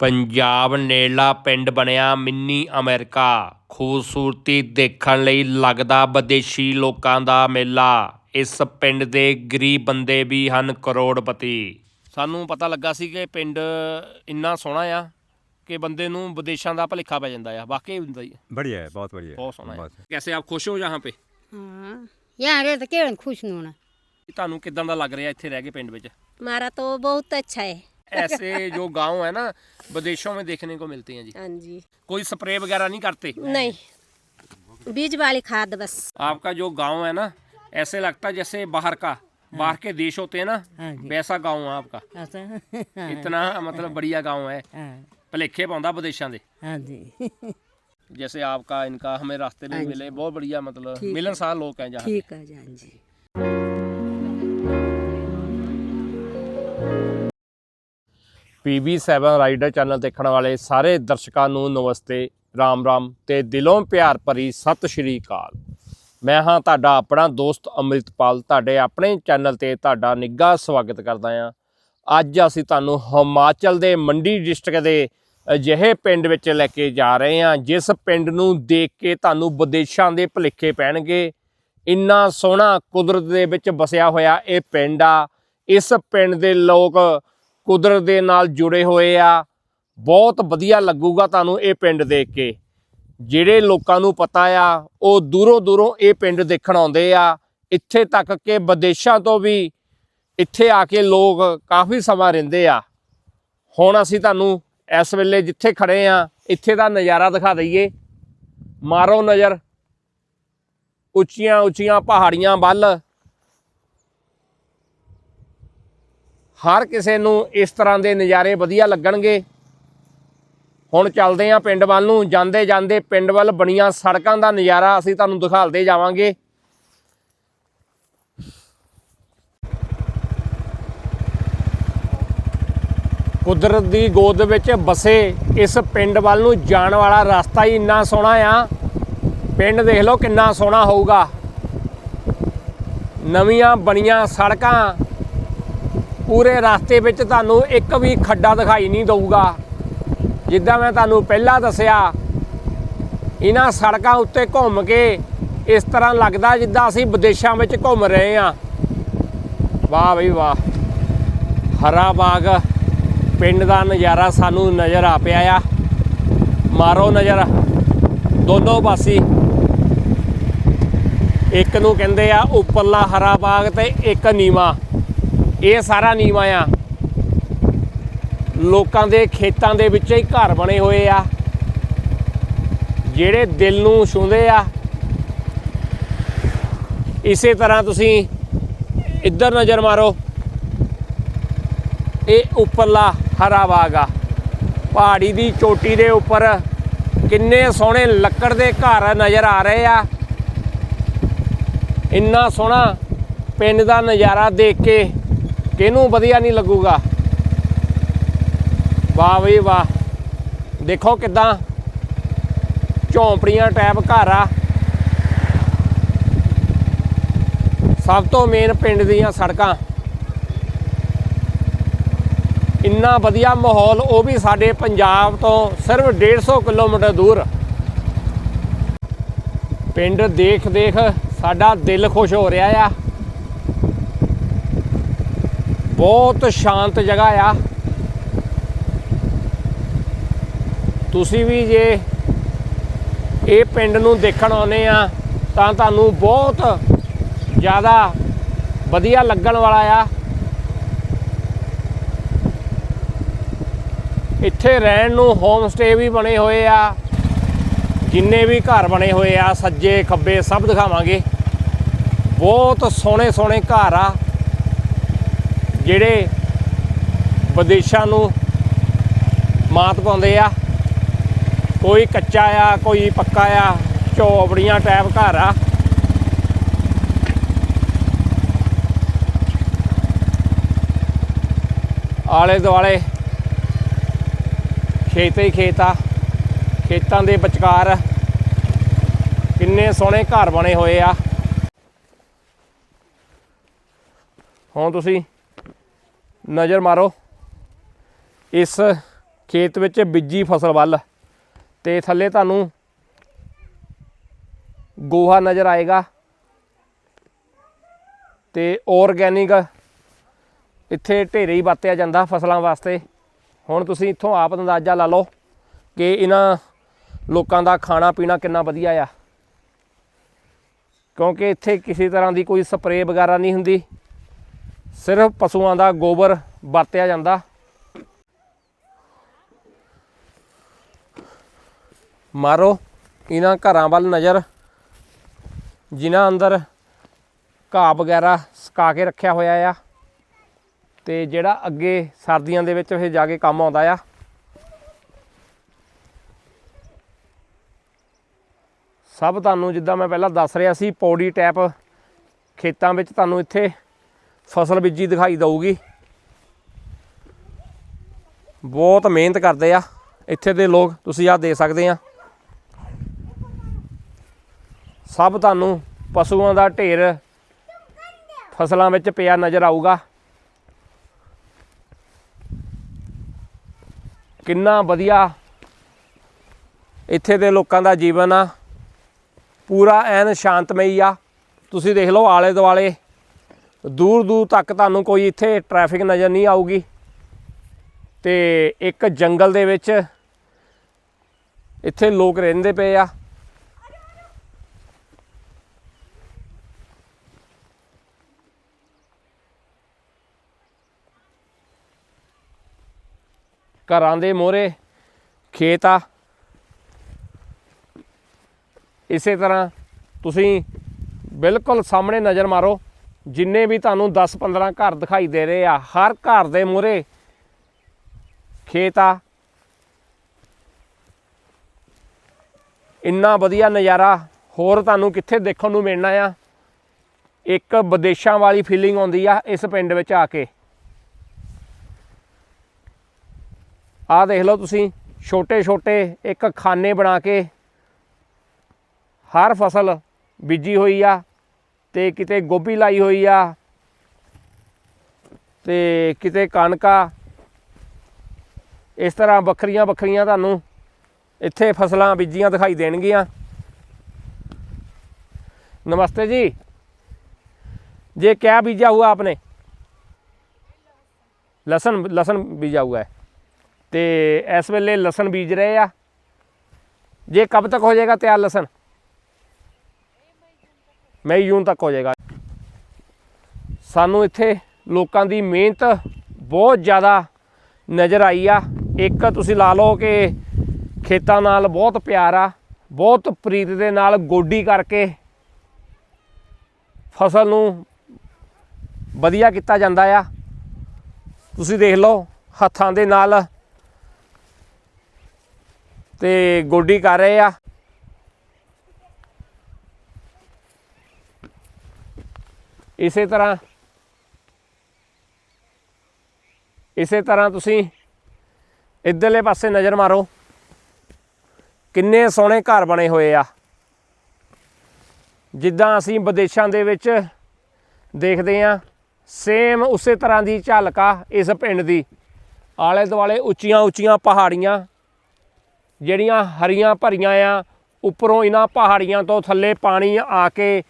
ਪੰਜਾਬ ਨੇੜਲਾ ਪਿੰਡ ਬਣਿਆ mini America ਖੂਬਸੂਰਤੀ ਦੇਖਣ ਲਈ ਲੱਗਦਾ ਵਿਦੇਸ਼ੀ ਲੋਕਾਂ ਦਾ ਮੇਲਾ ਇਸ ਪਿੰਡ ਦੇ ਗਰੀਬ ਬੰਦੇ ਵੀ ਹਨ ਕਰੋੜਪਤੀ ਸਾਨੂੰ ਪਤਾ ਲੱਗਾ ਸੀ ਕਿ ਪਿੰਡ ਇੰਨਾ ਸੋਹਣਾ ਆ ਕਿ ਬੰਦੇ ਨੂੰ ਵਿਦੇਸ਼ਾਂ ਦਾ ਭਲੇਖਾ ਪੈ ਜਾਂਦਾ ਆ ਵਾਕਈ ਹੁੰਦਾ ਹੀ ਹੈ। बढ़िया है बहुत बढ़िया है ਬਹੁਤ ਸੋਹਣਾ ਹੈ बहुत- ਕੈਸੇ ਆਪ ਖੁਸ਼ ਹੋ ਯਹਾਂ ਪੇ हाँ यहाँ रहे तो केवल खुश नहीं होना ਤੁਹਾਨੂੰ ਕਿਦਾਂ ਦਾ ਲੱਗ ਰਿਹਾ ਇੱਥੇ ਰਹਿ ਕੇ ਪਿੰਡ ਵਿੱਚ हमारा तो बहुत अच्छा है ऐसे जो गांव है ना विदेशों में देखने को मिलते हैं जी हाँ जी कोई स्प्रे वगैरह नहीं करते नहीं बीज वाली खाद बस आपका जो गांव है ना ऐसे लगता है जैसे बाहर का बाहर के देश होते हैं ना वैसा गांव है आपका इतना मतलब बढ़िया गांव है ਭਲੇਖੇ ਪਾਉਂਦਾ ਵਿਦੇਸ਼ਾਂ ਦੇ ਹਾਂਜੀ जैसे आपका इनका हमें रास्ते में मिले बहुत बढ़िया मतलब मिलनसार लोग हैं जहाँ ठीक है जी PB7 ਰਾਈਡਰ ਚੈਨਲ ਦੇਖਣ ਵਾਲੇ ਸਾਰੇ ਦਰਸ਼ਕਾਂ ਨੂੰ ਨਮਸਤੇ, ਰਾਮ ਰਾਮ ਤੇ ਦਿਲੋਂ ਪਿਆਰ ਭਰੀ ਸਤਿ ਸ਼੍ਰੀ ਅਕਾਲ। ਮੈਂ ਹਾਂ ਤੁਹਾਡਾ ਆਪਣਾ ਦੋਸਤ ਅੰਮ੍ਰਿਤਪਾਲ, ਤੁਹਾਡੇ ਆਪਣੇ ਚੈਨਲ ਤੇ ਤੁਹਾਡਾ ਨਿੱਘਾ ਸਵਾਗਤ ਕਰਦਾ ਹਾਂ। ਅੱਜ ਅਸੀਂ ਤੁਹਾਨੂੰ ਹਿਮਾਚਲ ਦੇ ਮੰਡੀ ਡਿਸਟ੍ਰਿਕਟ ਦੇ ਅਜਿਹੇ ਪਿੰਡ ਵਿੱਚ ਲੈ ਕੇ ਜਾ ਰਹੇ ਹਾਂ, ਜਿਸ ਪਿੰਡ ਨੂੰ ਦੇਖ ਕੇ ਤੁਹਾਨੂੰ ਵਿਦੇਸ਼ਾਂ ਦੇ ਭੁਲੇਖੇ ਪੈਣਗੇ। ਇੰਨਾ ਸੋਹਣਾ ਕੁਦਰਤ ਦੇ ਵਿੱਚ ਵਸਿਆ ਹੋਇਆ ਇਹ ਪਿੰਡ ਆ। ਇਸ ਪਿੰਡ ਦੇ ਲੋਕ ਕੁਦਰਤ ਦੇ ਨਾਲ ਜੁੜੇ ਹੋਏ ਆ। ਬਹੁਤ ਵਧੀਆ ਲੱਗੂਗਾ ਤੁਹਾਨੂੰ ਇਹ ਪਿੰਡ ਦੇਖ ਕੇ। ਜਿਹੜੇ ਲੋਕਾਂ ਨੂੰ ਪਤਾ ਆ, ਉਹ ਦੂਰੋਂ ਦੂਰੋਂ ਇਹ ਪਿੰਡ ਦੇਖਣ ਆਉਂਦੇ ਆ। ਇੱਥੇ ਤੱਕ ਕਿ ਵਿਦੇਸ਼ਾਂ ਤੋਂ ਵੀ ਇੱਥੇ ਆ ਕੇ ਲੋਕ ਕਾਫੀ ਸਮਾਂ ਰਹਿੰਦੇ ਆ। ਹੁਣ ਅਸੀਂ ਤੁਹਾਨੂੰ ਇਸ ਵੇਲੇ ਜਿੱਥੇ ਖੜੇ ਆ, ਇੱਥੇ ਦਾ ਨਜ਼ਾਰਾ ਦਿਖਾ ਦਈਏ। ਮਾਰੋ ਨਜ਼ਰ। ਉੱਚੀਆਂ ਉੱਚੀਆਂ ਪਹਾੜੀਆਂ ਵੱਲ। ਹਰ ਕਿਸੇ ਨੂੰ ਇਸ ਤਰ੍ਹਾਂ ਦੇ ਨਜ਼ਾਰੇ ਵਧੀਆ ਲੱਗਣਗੇ। ਹੁਣ ਚੱਲਦੇ ਆਂ ਪਿੰਡ ਵੱਲ ਨੂੰ। ਜਾਂਦੇ ਜਾਂਦੇ ਪਿੰਡ ਵੱਲ ਬਣੀਆਂ ਸੜਕਾਂ ਦਾ ਨਜ਼ਾਰਾ ਅਸੀਂ ਤੁਹਾਨੂੰ ਦਿਖਾਲਦੇ ਜਾਵਾਂਗੇ। ਕੁਦਰਤ ਦੀ ਗੋਦ ਵਿੱਚ ਬਸੇ ਇਸ ਪਿੰਡ ਵੱਲ ਨੂੰ ਜਾਣ ਵਾਲਾ ਰਸਤਾ ਹੀ ਇੰਨਾ ਸੋਹਣਾ ਆ। ਪਿੰਡ ਦੇਖ ਲਓ ਕਿੰਨਾ ਸੋਹਣਾ ਹੋਊਗਾ। ਨਵੀਆਂ ਬਣੀਆਂ ਸੜਕਾਂ ਪੂਰੇ ਰਸਤੇ ਵਿੱਚ ਤੁਹਾਨੂੰ ਇੱਕ ਵੀ ਖੱਡਾ ਦਿਖਾਈ ਨਹੀਂ ਦਊਗਾ। ਜਿੱਦਾਂ ਮੈਂ ਤੁਹਾਨੂੰ ਪਹਿਲਾਂ ਦੱਸਿਆ, ਇਹਨਾਂ ਸੜਕਾਂ ਉੱਤੇ ਘੁੰਮ ਕੇ ਇਸ ਤਰ੍ਹਾਂ ਲੱਗਦਾ ਜਿੱਦਾਂ ਅਸੀਂ ਵਿਦੇਸ਼ਾਂ ਵਿੱਚ ਘੁੰਮ ਰਹੇ ਹਾਂ। ਵਾਹ ਬਈ ਵਾਹ, ਹਰਾ ਬਾਗ ਪਿੰਡ ਦਾ ਨਜ਼ਾਰਾ ਸਾਨੂੰ ਨਜ਼ਰ ਆ ਪਿਆ ਆ। ਮਾਰੋ ਨਜ਼ਰ, ਦੋਨੋਂ ਪਾਸੇ। ਇੱਕ ਨੂੰ ਕਹਿੰਦੇ ਆ ਉੱਪਰਲਾ ਹਰਾ ਬਾਗ ਤੇ ਇੱਕ ਨੀਵਾ। ਇਹ ਸਾਰਾ ਨੀਵਾ ਆ। ਲੋਕਾਂ ਦੇ ਖੇਤਾਂ ਦੇ ਵਿੱਚ ਹੀ ਘਰ ਬਣੇ ਹੋਏ ਆ। ਜਿਹੜੇ ਦਿਲ ਨੂੰ ਛੂੰਹਦੇ ਆ। ਇਸੇ ਤਰ੍ਹਾਂ ਤੁਸੀਂ ਇੱਧਰ ਨਜ਼ਰ ਮਾਰੋ। ਇਹ ਉੱਪਰਲਾ ਹਰਾ ਬਾਗ ਆ। ਪਹਾੜੀ ਦੀ ਚੋਟੀ ਦੇ ਉੱਪਰ ਕਿੰਨੇ ਸੋਹਣੇ ਲੱਕੜ ਦੇ ਘਰ ਨਜ਼ਰ ਆ ਰਹੇ ਆ। ਇੰਨਾ ਸੋਹਣਾ ਪਿੰਡ ਦਾ ਨਜ਼ਾਰਾ ਦੇਖ ਕੇ ਕਿਹਨੂੰ ਵਧੀਆ ਨਹੀਂ ਲੱਗੂਗਾ? ਵਾਹ ਬਈ ਵਾਹ। ਦੇਖੋ ਕਿਦਾਂ ਝੌਂਪੜੀਆਂ ਟੈਪ ਘਰ ਆ। ਸਭ ਤੋਂ ਮੇਨ ਪਿੰਡ ਦੀਆਂ ਸੜਕਾਂ। ਇੰਨਾ ਵਧੀਆ ਮਾਹੌਲ, ਉਹ ਵੀ ਸਾਡੇ ਪੰਜਾਬ ਤੋਂ ਸਿਰਫ 150 ਕਿਲੋਮੀਟਰ ਦੂਰ। ਪਿੰਡ ਦੇਖ ਦੇਖ ਸਾਡਾ ਦਿਲ ਖੁਸ਼ ਹੋ ਰਿਹਾ ਆ। ਬਹੁਤ ਸ਼ਾਂਤ ਜਗ੍ਹਾ ਆ। ਤੁਸੀਂ ਵੀ ਜੇ ਇਹ ਪਿੰਡ ਨੂੰ ਦੇਖਣ ਆਉਨੇ ਆ, ਤਾਂ ਤੁਹਾਨੂੰ ਬਹੁਤ ਜ਼ਿਆਦਾ ਵਧੀਆ ਲੱਗਣ ਵਾਲਾ ਆ। ਇੱਥੇ ਰਹਿਣ ਨੂੰ ਹੋਮ ਸਟੇ ਵੀ ਬਣੇ ਹੋਏ ਆ, ਜਿੰਨੇ ਵੀ ਘਰ ਬਣੇ ਹੋਏ ਆ, ਸੱਜੇ, ਖੱਬੇ ਸਭ ਦਿਖਾਵਾਂਗੇ। ਬਹੁਤ ਸੋਹਣੇ ਸੋਹਣੇ ਘਰ ਆ। ਜਿਹੜੇ ਵਿਦੇਸ਼ਾਂ ਨੂੰ ਮਾਤ ਪਾਉਂਦੇ ਆ, ਕੋਈ ਕੱਚਾ ਆ, ਕੋਈ ਪੱਕਾ ਆ ਝੋਪੜੀਆਂ ਟਾਈਪ ਘਰ ਆ। ਆਲੇ ਦੁਆਲੇ ਖੇਤ ਹੀ ਖੇਤ ਆ ਖੇਤਾਂ ਦੇ ਵਿਚਕਾਰ ਕਿੰਨੇ ਸੋਹਣੇ ਘਰ ਬਣੇ ਹੋਏ ਆ। ਹੁਣ ਤੁਸੀਂ ਨਜ਼ਰ ਮਾਰੋ। ਇਸ ਖੇਤ ਵਿੱਚ ਬੀਜੀ ਫਸਲ ਵੱਲ ਤੇ ਥੱਲੇ ਤੁਹਾਨੂੰ ਗੋਹਾ ਨਜ਼ਰ ਆਏਗਾ ਤੇ ਆਰਗੈਨਿਕ ਇੱਥੇ ਢੇਰੇ ਹੀ ਵਰਤਿਆ ਜਾਂਦਾ ਫਸਲਾਂ ਵਾਸਤੇ। ਹੁਣ ਤੁਸੀਂ ਇੱਥੋਂ ਆਪ ਅੰਦਾਜ਼ਾ ਲਾ ਲਓ ਕਿ ਇਹਨਾਂ ਲੋਕਾਂ ਦਾ ਖਾਣਾ ਪੀਣਾ ਕਿੰਨਾ ਵਧੀਆ ਆ। ਕਿਉਂਕਿ ਇੱਥੇ ਕਿਸੇ ਤਰ੍ਹਾਂ ਦੀ ਕੋਈ ਸਪਰੇਅ ਵਗੈਰਾ ਨਹੀਂ ਹੁੰਦੀ। ਸਿਰਫ ਪਸ਼ੂਆਂ ਦਾ ਗੋਬਰ ਵਰਤਿਆ ਜਾਂਦਾ। ਮਾਰੋ, ਇਹਨਾਂ ਘਰਾਂ ਵੱਲ ਨਜ਼ਰ। ਜਿਨ੍ਹਾਂ ਅੰਦਰ ਘਾਹ ਵਗੈਰਾ ਸੁਕਾ ਕੇ ਰੱਖਿਆ ਹੋਇਆ ਆ ਤੇ ਜਿਹੜਾ ਅੱਗੇ ਸਰਦੀਆਂ ਦੇ ਵਿੱਚ ਫਿਰ ਜਾ ਕੇ ਕੰਮ ਆਉਂਦਾ ਆ। ਸਭ ਤੁਹਾਨੂੰ ਜਿੱਦਾਂ ਮੈਂ ਪਹਿਲਾਂ ਦੱਸ ਰਿਹਾ ਸੀ, ਪੌੜੀ ਟੈਪ ਖੇਤਾਂ ਵਿੱਚ ਤੁਹਾਨੂੰ ਇੱਥੇ ਫਸਲ ਬੀਜੀ ਦਿਖਾਈ ਦਊਗੀ। ਬਹੁਤ ਮਿਹਨਤ ਕਰਦੇ ਆ। ਇੱਥੇ ਦੇ ਲੋਕ ਤੁਸੀਂ ਆ ਦੇ ਸਕਦੇ ਆ। ਸਭ ਤੁਹਾਨੂੰ ਪਸ਼ੂਆਂ ਦਾ ਢੇਰ ਫਸਲਾਂ ਵਿੱਚ ਪਿਆ ਨਜ਼ਰ ਆਊਗਾ। ਕਿੰਨਾ ਵਧੀਆ ਇੱਥੇ ਦੇ ਲੋਕਾਂ ਦਾ ਜੀਵਨ ਆ। ਪੂਰਾ ਐਨ ਸ਼ਾਂਤਮਈ ਆ। ਤੁਸੀਂ ਦੇਖ ਲਓ ਆਲੇ ਦੁਆਲੇ ਦੂਰ ਦੂਰ ਤੱਕ ਤੁਹਾਨੂੰ ਕੋਈ ਇੱਥੇ ਟ੍ਰੈਫਿਕ ਨਜ਼ਰ ਨਹੀਂ ਆਊਗੀ। ਤੇ ਇੱਕ ਜੰਗਲ ਦੇ ਵਿੱਚ ਇੱਥੇ ਲੋਕ ਰਹਿੰਦੇ ਪਏ ਆ। ਘਰਾਂ ਦੇ ਮੋਹਰੇ ਖੇਤ ਆ। ਇਸੇ ਤਰ੍ਹਾਂ ਤੁਸੀਂ ਬਿਲਕੁਲ ਸਾਹਮਣੇ ਨਜ਼ਰ ਮਾਰੋ। ਜਿੰਨੇ ਵੀ ਤੁਹਾਨੂੰ 10-15 ਘਰ ਦਿਖਾਈ ਦੇ ਰਹੇ ਆ, ਹਰ ਘਰ ਦੇ ਮੂਹਰੇ ਖੇਤ ਆ। ਇੰਨਾ ਵਧੀਆ ਨਜ਼ਾਰਾ, ਹੋਰ ਤੁਹਾਨੂੰ ਕਿੱਥੇ ਦੇਖਣ ਨੂੰ ਮਿਲਣਾ ਆ? ਇੱਕ ਵਿਦੇਸ਼ਾਂ ਵਾਲੀ ਫੀਲਿੰਗ ਆਉਂਦੀ ਆ ਇਸ ਪਿੰਡ ਵਿੱਚ ਆ ਕੇ। ਆਹ ਦੇਖ ਲਓ ਤੁਸੀਂ ਛੋਟੇ ਛੋਟੇ ਇੱਕ ਖਾਨੇ ਬਣਾ ਕੇ ਹਰ ਫਸਲ ਬੀਜੀ ਹੋਈ ਆ। ਤੇ ਕਿਤੇ ਗੋਭੀ ਲਾਈ ਹੋਈ ਆ ਤੇ ਕਿਤੇ ਕਣਕਾ ਇਸ ਤਰ੍ਹਾਂ ਵੱਖਰੀਆਂ ਵੱਖਰੀਆਂ ਤੁਹਾਨੂੰ ਇੱਥੇ ਫਸਲਾਂ ਬੀਜੀਆਂ ਦਿਖਾਈ ਦੇਣਗੀਆਂ नमस्ते जी ये क्या बीजा हुआ आपने लसन लसन बीजा हुआ है ਤੇ ਇਸ ਵੇਲੇ ਲਸਣ ਬੀਜ ਰਹੇ ਆ ਜੇ ਕਬ ਤੱਕ ਹੋ ਜਾਏਗਾ ਤਿਆਰ ਲਸਣ ਮਈ ਜੂਨ ਤੱਕ ਹੋ ਜਾਏਗਾ। ਸਾਨੂੰ ਇੱਥੇ ਲੋਕਾਂ ਦੀ ਮਿਹਨਤ ਬਹੁਤ ਜ਼ਿਆਦਾ ਨਜ਼ਰ ਆਈ ਆ। ਇੱਕ ਤੁਸੀਂ ਲਾ ਲਓ ਕਿ ਖੇਤਾਂ ਨਾਲ ਬਹੁਤ ਪਿਆਰ ਆ, ਬਹੁਤ ਪ੍ਰੀਤ ਦੇ ਨਾਲ ਗੋਡੀ ਕਰਕੇ ਫਸਲ ਨੂੰ ਵਧੀਆ ਕੀਤਾ ਜਾਂਦਾ ਆ। ਤੁਸੀਂ ਦੇਖ ਲਓ ਹੱਥਾਂ ਦੇ ਨਾਲ ਤੇ ਗੋਡੀ ਕਰ ਰਹੇ ਆ। ਇਸੇ ਤਰ੍ਹਾਂ ਇਸੇ ਤਰ੍ਹਾਂ ਤੁਸੀਂ ਇਧਰਲੇ ਪਾਸੇ ਨਜ਼ਰ ਮਾਰੋ। ਕਿੰਨੇ ਸੋਹਣੇ ਘਰ ਬਣੇ ਹੋਏ ਆ। ਜਿੱਦਾਂ ਅਸੀਂ ਵਿਦੇਸ਼ਾਂ ਦੇ ਵਿੱਚ ਦੇਖਦੇ ਆ ਸੇਮ ਉਸੇ ਤਰ੍ਹਾਂ ਦੀ ਝਲਕ ਇਸ ਪਿੰਡ ਦੀ। ਆਲੇ ਦੁਆਲੇ ਉੱਚੀਆਂ ਉੱਚੀਆਂ ਪਹਾੜੀਆਂ, ਜਿਹੜੀਆਂ ਹਰੀਆਂ ਭਰੀਆਂ ਆ, ਉੱਪਰੋਂ ਇਹਨਾਂ ਪਹਾੜੀਆਂ ਤੋਂ ਥੱਲੇ ਪਾਣੀ ਆ ਕੇ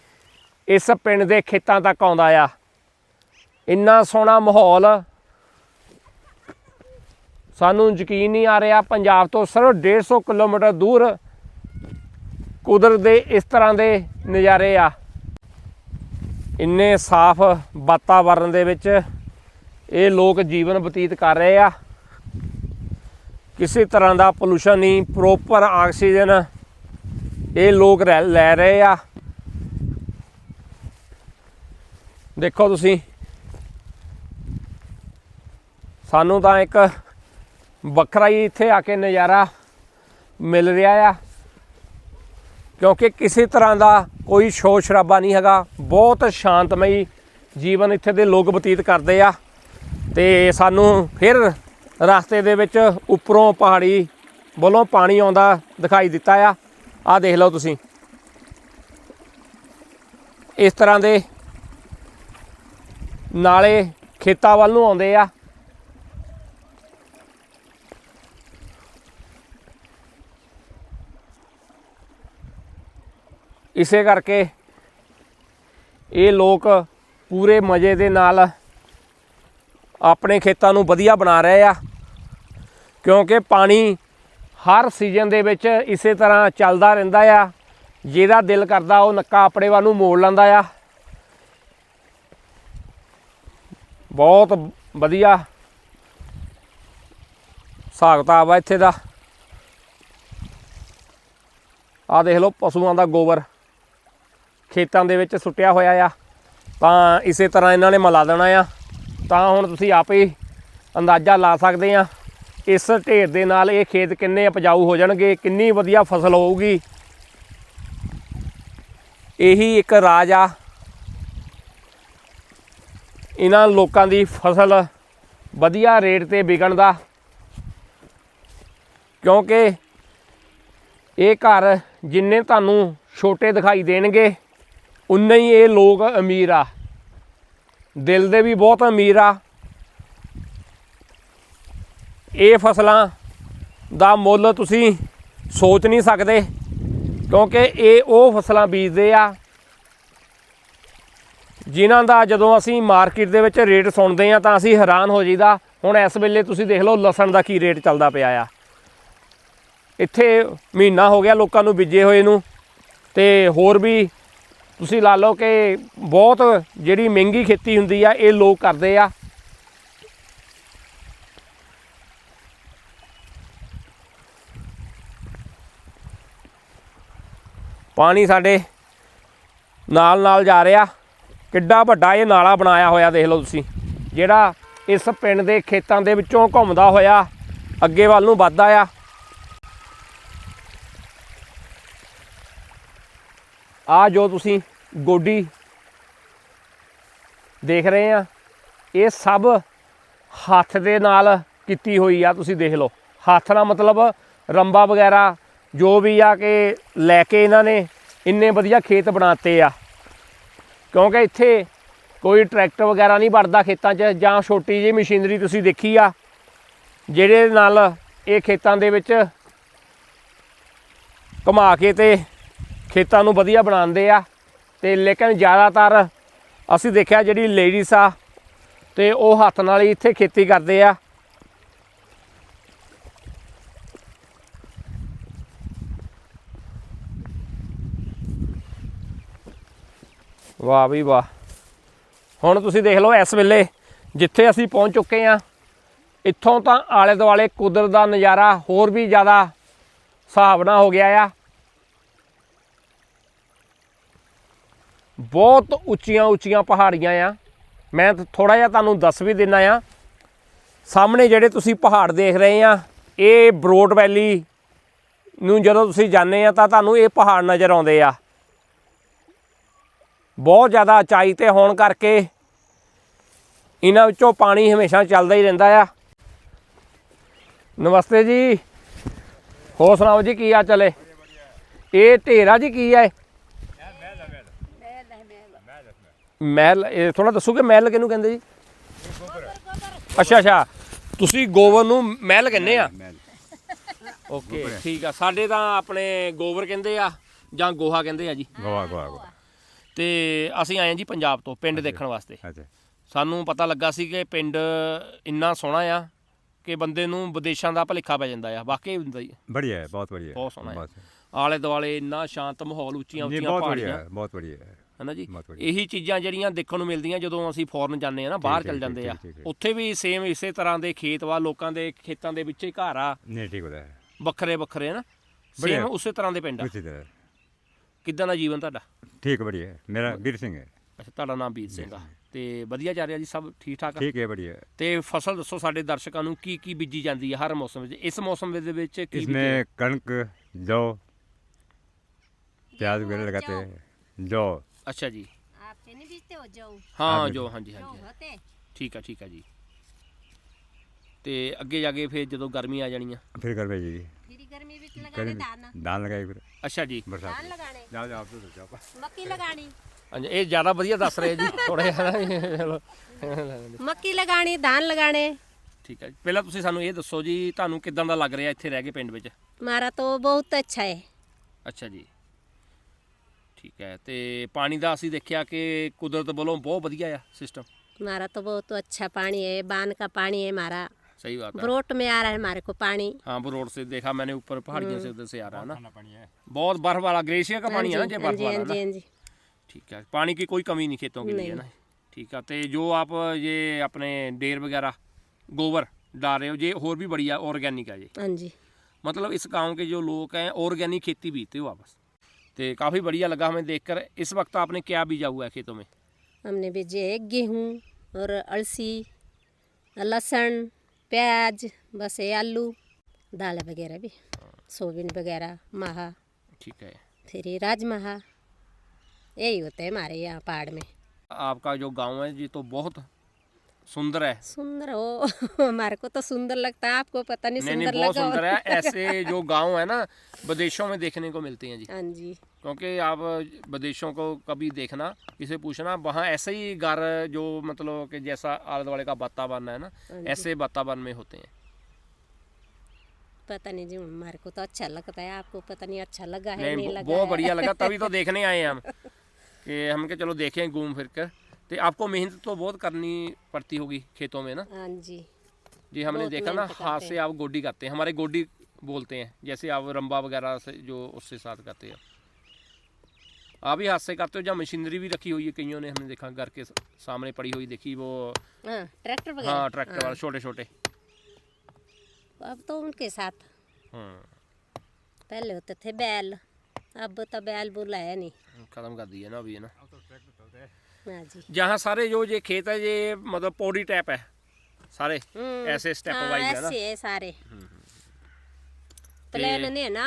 ਇਸ ਪਿੰਡ ਦੇ ਖੇਤਾਂ ਤੱਕ ਆਉਂਦਾ ਆ। ਇੰਨਾ ਸੋਹਣਾ ਮਾਹੌਲ। ਸਾਨੂੰ ਯਕੀਨ ਨਹੀਂ ਆ ਰਿਹਾ ਪੰਜਾਬ ਤੋਂ ਸਿਰਫ 150 ਕਿਲੋਮੀਟਰ ਦੂਰ ਕੁਦਰਤ ਦੇ ਇਸ ਤਰ੍ਹਾਂ ਦੇ ਨਜ਼ਾਰੇ ਆ। ਇੰਨੇ ਸਾਫ਼ ਵਾਤਾਵਰਣ ਦੇ ਵਿੱਚ ਇਹ ਲੋਕ ਜੀਵਨ ਬਤੀਤ ਕਰ ਰਹੇ ਆ। ਕਿਸੇ ਤਰ੍ਹਾਂ ਦਾ ਪੋਲੂਸ਼ਨ ਨਹੀਂ ਪ੍ਰੋਪਰ ਆਕਸੀਜਨ ਇਹ ਲੋਕ ਰਹਿ- ਲੈ ਰਹੇ ਆ। ਦੇਖੋ ਤੁਸੀਂ। ਸਾਨੂੰ ਤਾਂ ਇੱਕ ਵੱਖਰਾ ਹੀ ਇੱਥੇ ਆ ਕੇ ਨਜ਼ਾਰਾ ਮਿਲ ਰਿਹਾ ਆ। ਕਿਉਂਕਿ ਕਿਸੇ ਤਰ੍ਹਾਂ ਦਾ ਕੋਈ ਸ਼ੋਰ ਸ਼ਰਾਬਾ ਨਹੀਂ ਹੈਗਾ। ਬਹੁਤ ਸ਼ਾਂਤਮਈ ਜੀਵਨ ਇੱਥੇ ਦੇ ਲੋਕ ਬਤੀਤ ਕਰਦੇ ਆ। ਤੇ ਸਾਨੂੰ ਫਿਰ ਰਸਤੇ ਦੇ ਵਿੱਚ ਉੱਪਰੋਂ ਪਹਾੜੀ ਵੱਲੋਂ ਪਾਣੀ ਆਉਂਦਾ ਦਿਖਾਈ ਦਿੱਤਾ ਆ। ਆਹ ਦੇਖ ਲਓ ਤੁਸੀਂ। ਇਸ ਤਰ੍ਹਾਂ ਦੇ ਨਾਲੇ ਖੇਤਾਂ ਵੱਲ ਨੂੰ ਆਉਂਦੇ ਆ। ਇਸੇ ਕਰਕੇ ਇਹ ਲੋਕ ਪੂਰੇ ਮਜ਼ੇ ਦੇ ਨਾਲ ਆਪਣੇ ਖੇਤਾਂ ਨੂੰ ਵਧੀਆ ਬਣਾ ਰਹੇ ਆ। ਕਿਉਂਕਿ ਪਾਣੀ ਹਰ ਸੀਜ਼ਨ ਦੇ ਵਿੱਚ ਇਸੇ ਤਰ੍ਹਾਂ ਚੱਲਦਾ ਰਹਿੰਦਾ ਆ। ਜਿਹਦਾ ਦਿਲ ਕਰਦਾ ਉਹ ਨੱਕਾ ਆਪਣੇ ਵੱਲ ਨੂੰ ਮੋੜ ਲੈਂਦਾ ਆ। ਬਹੁਤ ਵਧੀਆ ਹਿਸਾਬ ਕਿਤਾਬ ਆ ਇੱਥੇ ਦਾ। ਆ ਦੇਖ ਲਓ ਪਸ਼ੂਆਂ ਦਾ ਗੋਬਰ ਖੇਤਾਂ ਦੇ ਵਿੱਚ ਸੁੱਟਿਆ ਹੋਇਆ ਆ। ਤਾਂ ਇਸੇ ਤਰ੍ਹਾਂ ਇਹਨਾਂ ਨੇ ਮਲਾ ਦੇਣਾ ਆ। ਤਾਂ ਹੁਣ ਤੁਸੀਂ ਆਪੇ ਹੀ ਅੰਦਾਜ਼ਾ ਲਾ ਸਕਦੇ ਆ ਇਸ ਢੇਰ ਦੇ ਨਾਲ ਇਹ ਖੇਤ ਕਿੰਨੇ ਉਪਜਾਊ ਹੋ ਜਾਣਗੇ, ਕਿੰਨੀ ਵਧੀਆ ਫਸਲ ਹੋਊਗੀ। ਇਹੀ ਇੱਕ ਰਾਜ ਆ। ਇਹਨਾਂ ਲੋਕਾਂ ਦੀ ਫਸਲ ਵਧੀਆ ਰੇਟ ਤੇ ਵਿਕਣ ਦਾ ਕਿਉਂਕਿ ਇਹ ਘਰ ਜਿੰਨੇ ਤੁਹਾਨੂੰ ਛੋਟੇ ਦਿਖਾਈ ਦੇਣਗੇ, ਉਨੇ ਹੀ ਇਹ ਲੋਕ ਅਮੀਰ ਆ। ਦਿਲ ਦੇ ਵੀ ਬਹੁਤ ਅਮੀਰ ਆ। ਇਹ ਫਸਲਾਂ ਦਾ ਮੁੱਲ ਤੁਸੀਂ ਸੋਚ ਨਹੀਂ ਸਕਦੇ, ਕਿਉਂਕਿ ਇਹ ਉਹ ਫਸਲਾਂ ਬੀਜਦੇ ਆ ਜਿਨ੍ਹਾਂ ਦਾ ਜਦੋਂ ਅਸੀਂ ਮਾਰਕੀਟ ਦੇ ਵਿੱਚ ਰੇਟ ਸੁਣਦੇ ਆ ਤਾਂ ਅਸੀਂ ਹੈਰਾਨ ਹੋ ਜਾਈਦਾ। ਹੁਣ ਇਸ ਵੇਲੇ ਤੁਸੀਂ ਦੇਖ ਲਓ ਲਸਣ ਦਾ ਕੀ ਰੇਟ ਚੱਲਦਾ ਪਿਆ ਆ। ਇੱਥੇ ਮਹੀਨਾ ਹੋ ਗਿਆ ਲੋਕਾਂ ਨੂੰ ਬੀਜੇ ਹੋਏ ਨੂੰ ਤੇ ਹੋਰ ਵੀ ਤੁਸੀਂ ਲਾ ਲਓ ਕਿ ਬਹੁਤ ਜਿਹੜੀ ਮਹਿੰਗੀ ਖੇਤੀ ਹੁੰਦੀ ਆ, ਇਹ ਲੋਕ ਕਰਦੇ ਆ। ਪਾਣੀ ਸਾਡੇ ਨਾਲ ਨਾਲ ਜਾ ਰਿਹਾ। ਕਿੱਡਾ ਵੱਡਾ ਇਹ ਨਾਲਾ ਬਣਾਇਆ ਹੋਇਆ ਦੇਖ ਲਓ ਤੁਸੀਂ, ਜਿਹੜਾ ਇਸ ਪਿੰਡ ਦੇ ਖੇਤਾਂ ਦੇ ਵਿੱਚੋਂ ਘੁੰਮਦਾ ਹੋਇਆ ਅੱਗੇ ਵੱਲ ਨੂੰ ਵੱਧਦਾ ਆ। ਆ ਜੋ ਤੁਸੀਂ ਗੋਡੀ ਦੇਖ ਰਹੇ ਆ, ਇਹ ਸਭ ਹੱਥ ਦੇ ਨਾਲ ਕੀਤੀ ਹੋਈ ਆ, ਤੁਸੀਂ ਦੇਖ ਲਓ। ਹੱਥ ਨਾਲ ਮਤਲਬ ਰੰਬਾ ਵਗੈਰਾ ਜੋ ਵੀ ਆ ਕਿ ਲੈ ਕੇ ਇਹਨਾਂ ਨੇ ਇੰਨੇ ਵਧੀਆ ਖੇਤ ਬਣਾਤੇ ਆ। ਕਿਉਂਕਿ ਇੱਥੇ ਕੋਈ ਟਰੈਕਟਰ ਵਗੈਰਾ ਨਹੀਂ ਵੜਦਾ ਖੇਤਾਂ 'ਚ, ਜਾਂ ਛੋਟੀ ਜਿਹੀ ਮਸ਼ੀਨਰੀ ਤੁਸੀਂ ਦੇਖੀ ਆ, ਜਿਹੜੇ ਨਾਲ ਇਹ ਖੇਤਾਂ ਦੇ ਵਿੱਚ ਘੁਮਾ ਕੇ ਤੇ ਖੇਤਾਂ ਨੂੰ ਵਧੀਆ ਬਣਾਉਂਦੇ ਆ। ਤੇ ਲੇਕਿਨ ਜ਼ਿਆਦਾਤਰ ਅਸੀਂ ਦੇਖਿਆ ਜਿਹੜੀ ਲੇਡੀਜ਼ ਆ, ਤੇ ਉਹ ਹੱਥ ਨਾਲ ਹੀ ਇੱਥੇ ਖੇਤੀ ਕਰਦੇ ਆ। ਵਾਹ ਵੀ ਵਾਹ। ਹੁਣ ਤੁਸੀਂ ਦੇਖ ਲਓ ਇਸ ਵੇਲੇ ਜਿੱਥੇ ਅਸੀਂ ਪਹੁੰਚ ਚੁੱਕੇ ਆ ਇੱਥੋਂ ਤਾਂ ਆਲੇ ਦੁਆਲੇ ਕੁਦਰਤ ਦਾ ਨਜ਼ਾਰਾ ਹੋਰ ਵੀ ਜ਼ਿਆਦਾ ਸੁਹਾਵਣਾ ਹੋ ਗਿਆ ਆ। ਬਹੁਤ ਉੱਚੀਆਂ ਉੱਚੀਆਂ ਪਹਾੜੀਆਂ ਆ। ਮੈਂ ਥੋੜਾ ਜਿਹਾ ਤੁਹਾਨੂੰ ਦੱਸ ਵੀ ਦਿੰਨਾ ਆ। ਸਾਹਮਣੇ ਜਿਹੜੇ ਤੁਸੀਂ ਪਹਾੜ ਦੇਖ ਰਹੇ ਆ, ਇਹ ਬਰੋਡ ਵੈਲੀ ਨੂੰ ਜਦੋਂ ਤੁਸੀਂ ਜਾਂਦੇ ਆ ਤਾਂ ਤੁਹਾਨੂੰ ਇਹ ਪਹਾੜ ਨਜ਼ਰ ਆਉਂਦੇ ਆ। ਬਹੁਤ ਜ਼ਿਆਦਾ ਉਚਾਈ ਤੇ ਹੋਣ ਕਰਕੇ ਇਹਨਾਂ ਵਿੱਚੋਂ ਪਾਣੀ ਹਮੇਸ਼ਾ ਚੱਲਦਾ ਹੀ ਰਹਿੰਦਾ ਆ। ਨਮਸਤੇ ਜੀ। ਹੋਰ ਸੁਣਾਓ ਜੀ, ਕੀ ਆ ਚਲੇ ਇਹ ਢੇਰਾ ਜੀ ਕੀ ਆ ਮਹਿਲ, ਇਹ ਥੋੜਾ ਦੱਸੋਗੇ ਮਹਿਲ ਕਿਹਨੂੰ ਕਹਿੰਦੇ ਜੀ? ਅੱਛਾ ਅੱਛਾ। ਤੁਸੀਂ ਗੋਬਰ ਨੂੰ ਮਹਿਲ ਕਹਿੰਦੇ ਆ? ਓਕੇ, ਠੀਕ ਆ। ਸਾਡੇ ਤਾਂ ਆਪਣੇ ਗੋਬਰ ਕਹਿੰਦੇ ਆ ਜਾਂ ਗੋਹਾ ਕਹਿੰਦੇ ਆ ਜੀ। ਗੋਹਾ ਗੋਆ ਤੇ ਅਸੀਂ ਆਏ ਹਾਂ ਜੀ ਪੰਜਾਬ ਤੋਂ ਪਿੰਡ ਦੇਖਣ ਵਾਸਤੇ। ਅੱਛਾ ਸਾਨੂੰ ਪਤਾ ਲੱਗਾ ਸੀ ਕਿ ਪਿੰਡ ਇੰਨਾ ਸੋਹਣਾ ਆ ਕਿ ਬੰਦੇ ਨੂੰ ਵਿਦੇਸ਼ਾਂ ਦਾ ਭਲੇਖਾ ਪੈ ਜਾਂਦਾ ਆ ਵਾਕਈ ਹੁੰਦਾ ਹੀ ਬੜੀਆ ਹੈ ਬਹੁਤ ਬੜੀਆ ਬਹੁਤ ਸੋਹਣਾ ਹੈ। ਆਲੇ ਦੁਆਲੇ ਇੰਨਾ ਸ਼ਾਂਤ ਮਾਹੌਲ ਉੱਚੀਆਂ ਉੱਚੀਆਂ ਪਹਾੜੀਆਂ। ਬਹੁਤ ਬੜੀਆ ਹੈ। ਹਨਾ ਜੀ? ਇਹੀ ਚੀਜ਼ਾਂ ਜਿਹੜੀਆਂ ਦੇਖਣ ਨੂੰ ਮਿਲਦੀਆਂ ਜਦੋਂ ਅਸੀਂ ਫੋਰਨ ਜਾਂਦੇ ਆ ਨਾ ਬਾਹਰ ਚੱਲ ਜਾਂਦੇ ਆ। ਉੱਥੇ ਵੀ ਸੇਮ ਇਸੇ ਤਰ੍ਹਾਂ ਦੇ ਖੇਤ ਵਾ ਲੋਕਾਂ ਦੇ ਖੇਤਾਂ ਦੇ ਵਿੱਚ ਹੀ ਘਰ ਆ। ਨਹੀਂ ਠੀਕ ਹੁੰਦਾ ਵੱਖਰੇ ਵੱਖਰੇ ਨਾ ਸੇਮ ਉਸੇ ਤਰ੍ਹਾਂ ਦੇ ਪਿੰਡ ਆ। ਕਿੱਦਾਂ ਦਾ ਜੀਵਨ ਤੁਹਾਡਾ ठीक है बढ़िया है मेरा वीर सिंह है ਅੱਛਾ ਤੁਹਾਡਾ ਨਾਮ ਵੀਰ ਸਿੰਘ ਆ ਤੇ ਵਧੀਆ ਚੱਲ ਰਿਹਾ ਜੀ ਸਭ ਠੀਕ ਠਾਕ ਆ ठीक है बढ़िया है ਤੇ ਫਸਲ ਦੱਸੋ ਸਾਡੇ ਦਰਸ਼ਕਾਂ ਨੂੰ ਕੀ ਕੀ ਬੀਜੀ ਜਾਂਦੀ ਹੈ ਹਰ ਮੌਸਮ ਵਿੱਚ ਇਸ ਮੌਸਮ ਦੇ ਵਿੱਚ ਕੀ ਬੀਜੀ इसमें कणक जौ प्याज वगैरह लगाते हैं जौ ਅੱਛਾ ਜੀ आपके नहीं बीजते हो जाओ ਹਾਂ ਆਹ ਜੋ ਹਾਂਜੀ जाओ ਹਾਂਜੀ होते ਠੀਕ ਆ ਠੀਕ ਆ ਜੀ ਤੇ ਅੱਗੇ ਜਾ ਕੇ ਫਿਰ ਜਦੋਂ ਗਰਮੀ ਆ ਜਾਣੀ ਆ फिर घर में जी फिर गर्मी भी लगाने गर्मी दाना धान लगाए फिर ਅੱਛਾ ਜੀ धान बरसात में लगाने जाओ जाओ आप तो जाओ मक्की लगानी ਹਾਂਜੀ ਇਹ ਜ਼ਿਆਦਾ ਵਧੀਆ ਦੱਸ ਰਹੇ ਜੀ ਥੋੜਾ ਜਿਹਾ ਨਾ ਚਲੋ मक्की लगानी धान लगाने ਠੀਕ ਆ ਜੀ ਪਹਿਲਾਂ ਤੁਸੀਂ ਸਾਨੂੰ ਇਹ ਦੱਸੋ ਜੀ ਤੁਹਾਨੂੰ ਕਿਦਾਂ ਦਾ ਲੱਗ ਰਿਹਾ ਇੱਥੇ ਰਹਿ ਕੇ ਪਿੰਡ ਵਿੱਚ हमारा तो बहुत अच्छा है ਅੱਛਾ ਜੀ ਠੀਕ ਹੈ ਤੇ ਪਾਣੀ ਦਾ ਅਸੀਂ ਦੇਖਿਆ ਕਿ ਕੁਦਰਤ ਵੱਲੋਂ ਬਹੁਤ ਵਧੀਆ ਆ ਸਿਸਟਮ हमारा तो बहुत अच्छा पानी है बांध का पानी है हमारा सही बात है ब्रोट में आ रहा है हमारे को पानी हाँ वो रोड से देखा मैंने ऊपर पहाड़ियों से उधर से आ रहा है ना ਠੰਡਾ ਪਾਣੀ ਹੈ बहुत बर्फ वाला ग्लेशियर का पानी है ना हाँ जो जी हाँ बर्फ जी हाँ वाला जी ना हाँ जी ठीक है पानी की कोई कमी नहीं खेतों के लिए नहीं। ना ठीक है तो जो आप ये अपने डेर वगैरह गोबर डाल रहे हो ये और भी बढ़िया ऑर्गेनिक है ये हाँ जी मतलब इस गांव के जो लोग हैं ऑर्गेनिक खेती बीते हो आपस तो काफ़ी बढ़िया लगा हमें देखकर इस वक्त आपने क्या बीजा हुआ है खेतों में हमने बीजे गेहूँ और अलसी लहसुन प्याज बस ये आलू दाल वगैरह भी सोयाबीन वगैरह महा ठीक है फिर ये राजमहा यही होते हैं हमारे यहाँ पहाड़ में आपका जो गांव है ये तो बहुत सुंदर है। सुंदर हो हमारे को तो सुंदर लगता है आपको पता नहीं नहीं नहीं सुंदर बहुत सुंदर है। ऐसे जो गाँव है ना विदेशों में देखने को मिलते हैं जी। हाँ जी। क्योंकि आप विदेशों को कभी देखना किसे पूछना वहाँ ऐसे ही घर जो मतलब कि जैसा आले दुआले का वातावरण है ना हाँ ऐसे वातावरण में होते हैं। पता नहीं जी हमारे को तो अच्छा लगता है आपको पता नहीं अच्छा लगा है नहीं नहीं लगा बहुत बढ़िया लगा तभी तो देखने आए हैं हम कि हम के चलो देखें घूम फिर कर। तो आपको मेहनत तो बहुत करनी पड़ती होगी खेतों में ना? हाँ जी। जी हमने बहुत देखा ना मेहनत हाथ करते से आप गोडी करते हैं हमारे गोडी बोलते हैं जैसे आप रंबा वगैरह से जो उससे साथ करते हैं। आप ही हाथ से करते हो या मशीनरी भी रखी हुई है कईयों ने हमने देखा घर के सामने पड़ी हुई देखी वो हाँ ट्रैक्टर वगैरह? हाँ ट्रैक्टर वाले छोटे छोटे अब तो उनके साथ। हाँ। पहले होते थे बैल अब तो बैल बुला है नहीं। खत्म कर दिए ना अभी है ना? हाँ हाँ जहाँ सारे जो ये खेत है ये मतलब पौड़ी टाइप है। सारे। हम्म। ऐसे स्टेप हाँ, वाइज है ना? ऐसे सारे। हम्म, हम्म। प्लेन ने ना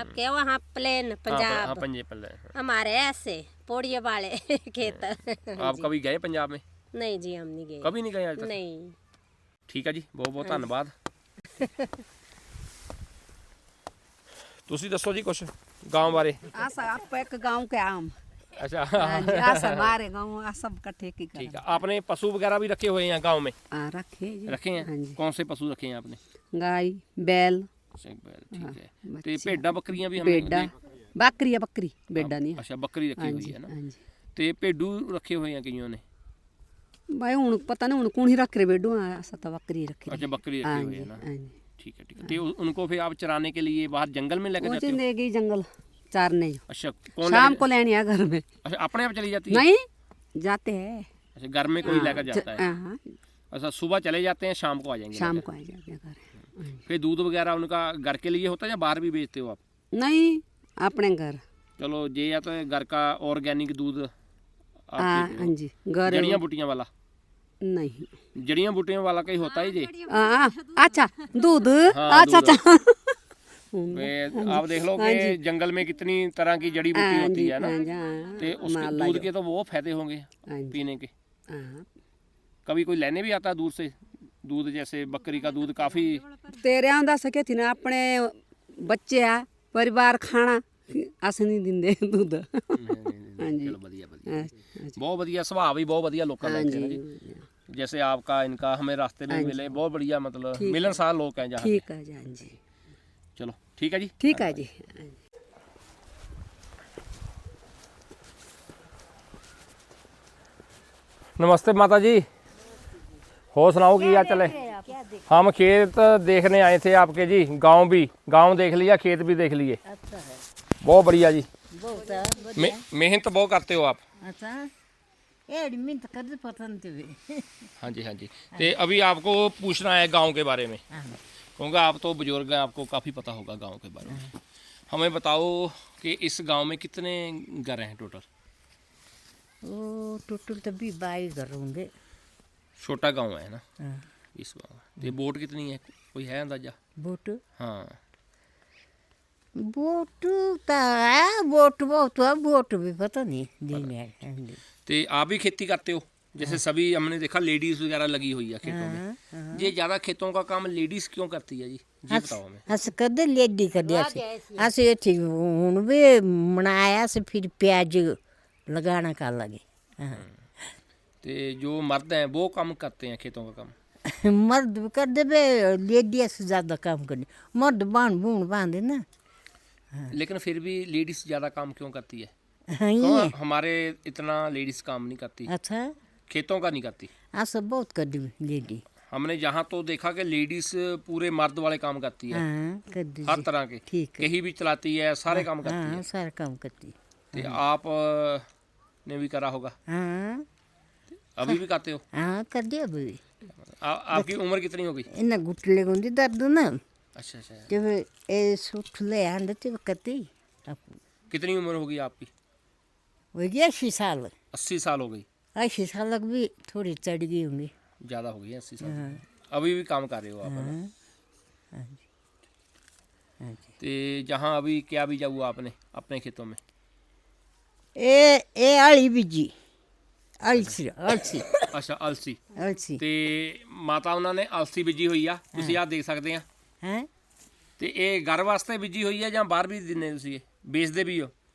आप क्या वहाँ प्लेन पंजाब। हाँ, हाँ पंजे प्लेन हमारे ऐसे पौड़ी वाले खेत। हाँ। आप कभी गए पंजाब में? नहीं जी हम नहीं गए। कभी नहीं गए आज तक? नहीं। ਠੀਕ ਹੈ ਜੀ बहुत ਬਹੁਤ ਧੰਨਵਾਦ ਤੁਸੀਂ ਦੱਸੋ ਜੀ ਕੁਝ ਗਾਉਂ ਬਾਰੇ ਆ ਸਾਫ ਇੱਕ ਗਾਉਂ ਕੇ ਆਮ अच्छा हाँ जी, अस हमारे गाँव अस सब इकट्ठे की कर ठीक है आपने पशु वगैरह भी रखे हुए हैं गांव में हाँ रखे जी रखे हाँ हैं जी कौन से पशु रखे हैं आपने गाय बैल अच्छा, बैल, हाँ, ठीक है तो ये बच्चियाँ। भेडा बकरियां भी हमने बेडा देख- बकरी है बकरी बेडा नहीं है। अच्छा बकरी रखी हाँ हुई जी है ना हाँ जी तो ये भेडू रखे हुए हैं कईयों ने भाई हूँ पता नहीं हूँ कौन ही रख रहे बेडो अस तो बकरी रखी अच्छा बकरी हाँ रखी हुई जी है ना हाँ जी ठीक है ठीक है तो ये उनको फिर आप चराने के लिए बाहर जंगल में लेकर वो जाते हो जिंदगी जंगल चारने अच्छा कौन शाम को लेने घर में। अच्छा अपने आप चली जाती है? नहीं जाते हैं। अच्छा घर में कोई लेकर जाता है? हाँ, हाँ, अच्छा सुबह चले जाते हैं शाम को आ जाएँगे शाम को आ जाते हैं घर। हाँ। फिर दूध वगैरह उनका घर के लिए होता है या बाहर भी बेचते हो आप? नहीं अपने घर। चलो ये या तो घर का ऑर्गेनिक दूध हाँ हो। हाँ जी घर जड़ियाँ बूटियाँ वाला? नहीं। जड़ियाँ बूटियों वाला का ही होता है ये? हाँ, अच्छा दूध। हाँ, अच्छा अच्छा। वे आप देख लो कि जंगल में कितनी तरह की जड़ी बूटी हाँ होती जी, है ना हाँ जी, हाँ, तो उसके माला दूध जो। के तो वो फायदे होंगे हाँ जी, पीने के हाँ। कभी कोई लेने भी आता है दूर से दूध जैसे बकरी का दूध काफी तेरे आंदा सके थी ना अपने बच्चे आ परिवार खाना अस नहीं दिंदे दूध ਹਾਂਜੀ। ਚਲੋ ਵਧੀਆ ਵਧੀਆ हाँ, अच्छा, ਬਹੁਤ ਵਧੀਆ ਸੁਭਾਅ ਵੀ ਬਹੁਤ ਵਧੀਆ ਲੋਕਾਂ ਦਾ हाँ ਇੱਥੇ ना जी जी जैसे आपका इनका हमें रास्ते में हाँ जी। मिले बहुत बढ़िया मतलब ठीक है। मिलनसार लोग हैं जहाँ ठीक है जी हाँ ठीक है जी? ठीक है जी। हाँ नमस्ते माता जी। हो सुनाओ कि क्या चले हम खेत देखने आए थे आपके जी गाँव भी। गाँव देख लिया खेत भी देख लिए। अच्छा बहुत बढ़िया जी। मे- मेहनत बहुत करते हो आप। अच्छा एड़ी मिनट कर पसंद थे हाँ जी हाँ जी। तो अभी आपको पूछना है गाँव के बारे में। क्योंकि आप तो बुज़ुर्ग हैं आपको काफ़ी पता होगा गाँव के बारे में। हमें बताओ कि इस गाँव में कितने घर हैं टोटल? ओ टोटल तो भी बाई घर होंगे। छोटा गाँव है ना? हाँ। इस गाँव ये बोट कितनी है? कोई है अंदाज़ा? बोट? हाँ। बोट तो है बोट बहुत है बोट भी पता नहीं है हिंदी। तो आप भी खेती करते हो? जैसे सभी हमने देखा लेडीज वगैरह लगी हुई है खेतों में ये ज्यादा खेतों का काम लेडीज क्यों करती है जी जी बताओ हमें अस कदे लेडी कर दिया अस ये ठीक हूँ भी मनाया से फिर प्याज लगाना का लगे हाँ। तो जो मर्द हैं वो काम करते हैं खेतों का काम मर्द भी कर दे बे लेडी से ज्यादा काम करनी मर्द बांध बूढ़ बांधे ना लेकिन फिर भी लेडीज ज्यादा काम क्यों करती है हाँ ही कौन है हमारे इतना लेडीज काम नहीं करती अच्छा खेतों का नहीं करती आ सब बहुत कर दी लेडी हमने यहाँ तो देखा कि लेडीज पूरे मर्द वाले काम करती है हाँ कर दी हर तरह के ठीक है कहीं भी चलाती है सारे काम करती हाँ है सारा काम करती तो आप अ, ने भी करा होगा हाँ अभी भी करते हो हाँ कर दिया अभी आ, आपकी उम्र कितनी हो गई इन्ना गुटले गुंदी दर्द ना अच्छा अच्छा जब ए सुठ ले आंदे थे करती अब कितनी उम्र होगी आपकी हो गया अस्सी साल अस्सी साल हो गई अस्सी साल लग भी थोड़ी चढ़ गई होंगी ज़्यादा हो गई अस्सी साल अभी भी काम कर रहे हो आप है ना? हाँ जी हाँ जी ਤੇ ਜਹਾਂ ਅਭੀ ਕਿਆ ਬੀਜਾ हुआ आपने अपने खेतों में ए ए आली बीजी अलसी अलसी ਅੱਛਾ ਅਲਸੀ अलसी ਤੇ ਮਾਤਾ ਉਹਨਾਂ ਨੇ ਅਲਸੀ ਬੀਜੀ ਹੋਈ ਆ ਤੁਸੀਂ ਆ ਦੇਖ ਸਕਦੇ ਆ हैं ਤੇ ਇਹ ਘਰ ਵਾਸਤੇ ਬੀਜੀ ਹੋਈ ਆ ਜਾਂ ਬਾਹਰ ਵੀ ਦਿੰਦੇ ਤੁਸੀਂ ਇਹ ਵੇਚਦੇ ਵੀ ਹੋ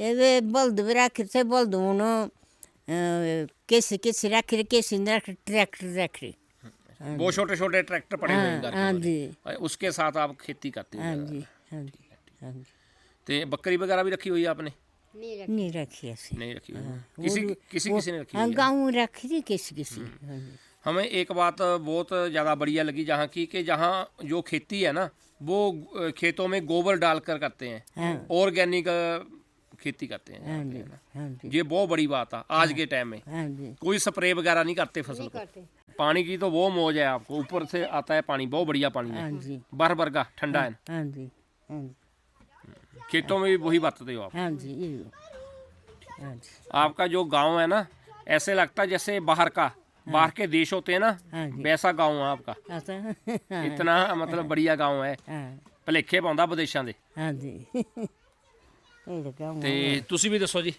Eve boldu bırakırsa boldu onu ਅਹ, ਕਿਸੇ ਕਿਸੇ ਰੱਖ ਰੇ ਕਿਸੇ ਨੇ ਰੱਖ ਟਰੈਕਟਰ ਰੱਖ ਰੇ वो छोटे छोटे ट्रैक्टर पड़े हुए हैं घर के हाँ जी। द्वारे। और उसके साथ आप खेती करते हैं ਹਾਂਜੀ ਹਾਂਜੀ ਹਾਂਜੀ तो बकरी वगैरह भी रखी हुई है आपने ਨਹੀਂ ਰੱਖੀ ਅਸੀਂ नहीं रखी हुई है। किसी किसी किसी ने रखी हुई है ਗਾਉਂ ਰੱਖ ਰੀ ਕਿਸੇ ਕਿਸੇ ਹਾਂਜੀ हमें एक बात बहुत ज़्यादा बढ़िया लगी जहाँ की कि जहाँ जो खेती है ना वो अ, खेतों में गोबर डालकर करते हैं हाँ। ऑर्गेनिक अ, खेती करते हैं हाँ जी हाँ जी ये बहुत बड़ी बात है आज के टाइम में हाँ जी कोई स्प्रे वगैरह नहीं करते फसल को करते पानी की तो वो मौज है आपको ऊपर से आता है पानी बहुत बढ़िया पानी हाँ है जी बर्फ वर्गा ठंडा है हाँ जी हाँ जी खेतों में भी वही बरतते हो आप हाँ जी ये हाँ जी आपका जो गांव है ना ऐसे लगता है जैसे बाहर का बाहर के देश होते हैं ना हाँ जी वैसा गांव है आपका ऐसा हाँ इतना मतलब बढ़िया गांव है हाँ ਭਲੇਖੇ ਪਾਉਂਦਾ ਵਿਦੇਸ਼ਾਂ ਦੇ हाँ जी ये लगा ਤੇ ਤੁਸੀਂ ਵੀ ਦੱਸੋ ਜੀ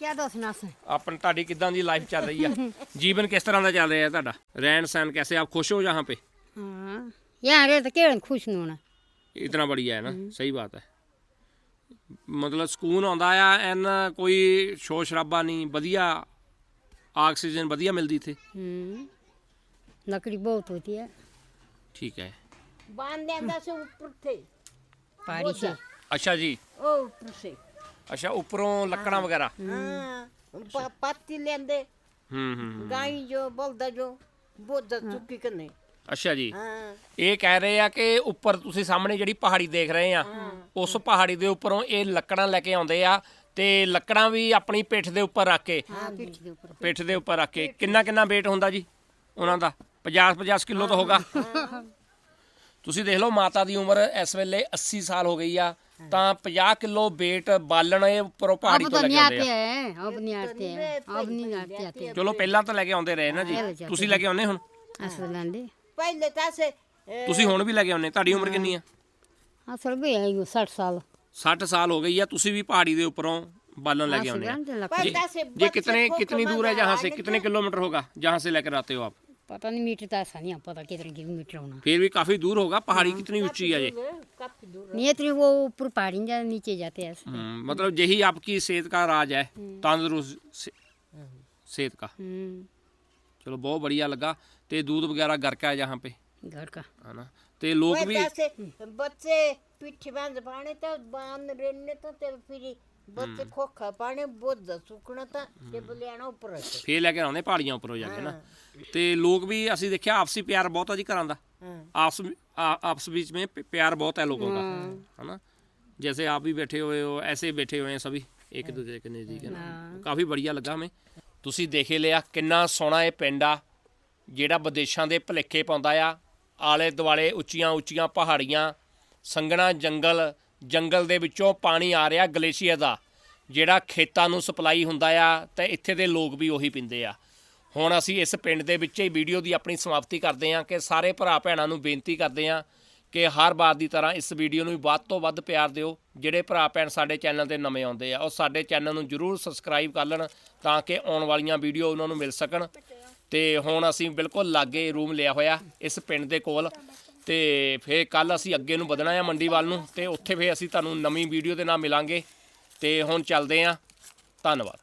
क्या दसना से ਆਪਣ ਤੁਹਾਡੀ ਕਿਦਾਂ ਦੀ ਲਾਈਫ ਚੱਲ ਰਹੀ ਆ ਜੀਵਨ ਕਿਸ ਤਰ੍ਹਾਂ ਦਾ ਚੱਲ ਰਿਹਾ ਹੈ ਤੁਹਾਡਾ ਰਹਿਣ ਸਹਿਣ कैसे आप खुश हो यहाँ पे हाँ यहाँ रहे तो केवल खुश नहीं होना ਇਤਨਾ बढ़िया है ना सही बात है ਮਤਲਬ ਸਕੂਨ ਆਉਂਦਾ ਆ ਐਨ ਕੋਈ ਸ਼ੋਰ ਸ਼ਰਾਬਾ ਨਹੀਂ ਵਧੀਆ ਆਕਸੀਜਨ ਵਧੀਆ ਮਿਲਦੀ ਇੱਥੇ हम्म, लकड़ी बहुत होती है ਠੀਕ ਹੈ बांध देंदा से ऊपर थे पहाड़ी से ਅੱਛਾ ਜੀ। ਉਹ ਉੱਪਰ ਸੇ। ਅੱਛਾ ਉੱਪਰੋਂ ਲੱਕੜਾਂ ਵਗੈਰਾ। ਹਾਂ। ਪ- ਪਾਤੀ ਲੈਂਦੇ ਹੂੰ ਹੂੰ ਗਾਈ ਜੋ ਬਲਦਾ ਜੋ ਬੋਦਾ ਚੁੱਕੀ ਕਨੇ। ਅੱਛਾ ਜੀ। ਹਾਂ। ਇਹ ਕਹਿ ਰਹੇ ਆ ਕਿ ਉੱਪਰ ਤੁਸੀਂ ਸਾਹਮਣੇ ਜਿਹੜੀ ਪਹਾੜੀ ਦੇਖ ਰਹੇ ਆ ਉਸ ਪਹਾੜੀ ਦੇ ਉੱਪਰੋਂ ਇਹ ਲੱਕੜਾਂ ਲੈ ਕੇ ਆਉਂਦੇ ਆ ਤੇ ਲੱਕੜਾਂ ਵੀ ਆਪਣੀ ਪਿੱਠ ਦੇ ਉੱਪਰ ਰੱਖ ਕੇ। ਹਾਂ ਪਿੱਠ ਦੇ ਉੱਪਰ। ਰੱਖ ਕੇ। ਕਿੰਨਾ ਕਿੰਨਾ ਵੇਟ ਹੁੰਦਾ ਜੀ ਉਹਨਾਂ ਦਾ? 50 50 ਕਿਲੋ ਤਾਂ ਹੋਗਾ ਤੁਸੀਂ ਦੇਖ ਲਓ ਮਾਤਾ ਦੀ ਉਮਰ ਇਸ ਵੇਲੇ 80 ਸਾਲ ਹੋ ਗਈ ਆ ਤਾਂ 50 ਕਿਲੋ weight ਬਾਲਣ ਇਹ ਉੱਪਰੋਂ ਪਹਾੜੀ अब ਤੋਂ तो ਲੈ ਕੇ नहीं ਆਉਂਦੇ आते ਆ हैं अब नहीं आते हैं अब नहीं आते आते ਚਲੋ ਪਹਿਲਾਂ ਤਾਂ ਲੈ ਕੇ ਆਉਂਦੇ ਰਹੇ ਨਾ ਜੀ ਤੁਸੀਂ ਲੈ ਕੇ ਆਉਂਦੇ ਹੁਣ असल लांडे पहले था से ਤੁਸੀਂ ਹੁਣ ਵੀ ਲੈ ਕੇ ਆਉਂਦੇ ਤੁਹਾਡੀ ਉਮਰ कितनी ਆ असल भी है यो साठ साल 60 ਸਾਲ हो गई है ਤੁਸੀਂ भी पहाड़ी ਦੇ ਉੱਪਰੋਂ ਬਾਲਣ लेके आने हैं लांडे लकड़ी पहले से ये कितने कितनी दूर है जहाँ से कितने किलोमीटर होगा जहाँ से लेकर आते हो आप पता नहीं मीटर तो ऐसा नहीं पता कितने किलोमीटर होना फिर भी काफी दूर होगा पहाड़ी कितनी ऊंची है ये काफी दूर नहीं इतनी वो ऊपर पहाड़ी नहीं जाते नीचे जाते हैं ऐसे हम्म, मतलब यही आपकी सेहत का राज है तंदुरुस्त से- सेहत का हम्म, चलो बहुत बढ़िया लगा ते दूध वगैरह घर का है यहाँ पे घर का है ना ते लोग भी पहले से बच्चे पिट्ठी बांध पाने तो बांध रहने तो ते फिर बच्चे खोखा पाने बोझ ਸੁੱਕਣਾ ਤਾਂ ਤੇ ਬਲਿਆਣਾ ਉੱਪਰ ਰੱਖੇ ਫੇਰ ਲੈ ਕੇ ਆਉਂਦੇ ਪਹਾੜੀਆਂ ਉੱਪਰੋਂ ਜਾ ਕੇ ਨਾ ਤੇ ਲੋਕ ਵੀ ਅਸੀਂ ਦੇਖਿਆ ਆਪਸੀ ਪਿਆਰ ਬਹੁਤ ਆ ਜੀ ਘਰਾਂ ਦਾ आपस में- आ- आपस बीच में प- प्यार बहुत है लोगों का है ना जैसे आप भी बैठे हुए हो ऐसे बैठे हुए हैं सभी एक दूसरे के नज़दीक है ना काफ़ी बढ़िया ਲੱਗਾ ਹਮੇ ਤੁਸੀਂ ਦੇਖੇ ਲਿਆ ਕਿੰਨਾ ਸੋਹਣਾ ਇਹ ਪਿੰਡ ਆ ਜਿਹੜਾ ਵਿਦੇਸ਼ਾਂ ਦੇ ਭਲੇਖੇ ਪਾਉਂਦਾ ਆ ਆਲੇ ਦੁਆਲੇ ਉੱਚੀਆਂ ਉੱਚੀਆਂ ਪਹਾੜੀਆਂ ਸੰਘਣਾ ਜੰਗਲ ਜੰਗਲ ਦੇ ਵਿੱਚੋਂ ਪਾਣੀ ਆ ਰਿਹਾ ਗਲੇਸ਼ੀਅਰ ਦਾ, ਜਿਹੜਾ ਖੇਤਾਂ ਨੂੰ ਸਪਲਾਈ ਹੁੰਦਾ ਆ ਤੇ ਇੱਥੇ ਦੇ ਲੋਕ ਵੀ ਉਹੀ ਪੀਂਦੇ ਆ। ਹੁਣ ਅਸੀਂ ਇਸ ਪਿੰਡ ਦੇ ਵਿੱਚ ਹੀ ਵੀਡੀਓ ਦੀ ਆਪਣੀ ਸਮਾਪਤੀ ਕਰਦੇ ਹਾਂ ਕਿ ਸਾਰੇ ਭਰਾ ਭੈਣਾਂ ਨੂੰ ਬੇਨਤੀ ਕਰਦੇ ਹਾਂ ਕਿ ਹਰ ਵਾਰ ਦੀ ਤਰ੍ਹਾਂ ਇਸ ਵੀਡੀਓ ਨੂੰ ਵੱਧ ਤੋਂ ਵੱਧ ਪਿਆਰ ਦਿਓ। ਜਿਹੜੇ ਭਰਾ ਭੈਣ ਸਾਡੇ ਚੈਨਲ ਤੇ ਨਵੇਂ ਆਉਂਦੇ ਆ, ਉਹ ਸਾਡੇ ਚੈਨਲ ਨੂੰ ਜਰੂਰ ਸਬਸਕ੍ਰਾਈਬ ਕਰ ਲੈਣ ਤਾਂ ਕਿ ਆਉਣ ਵਾਲੀਆਂ ਵੀਡੀਓ ਉਹਨਾਂ ਨੂੰ ਮਿਲ ਸਕਣ। ਤੇ ਹੁਣ ਅਸੀਂ ਬਿਲਕੁਲ ਲਾਗੇ ਰੂਮ ਲਿਆ ਹੋਇਆ ਇਸ ਪਿੰਡ ਦੇ ਕੋਲ। ਤੇ ਫੇਰ ਕੱਲ ਅਸੀਂ ਅੱਗੇ ਨੂੰ ਵਧਣਾ ਆ ਮੰਡੀ ਵੱਲ ਨੂੰ ਤੇ ਉੱਥੇ ਫੇਰ ਅਸੀਂ ਤੁਹਾਨੂੰ ਨਵੀਂ ਵੀਡੀਓ ਦੇ ਨਾਲ ਮਿਲਾਂਗੇ ਤੇ ਹੁਣ ਚੱਲਦੇ ਆਂ ਧੰਨਵਾਦ।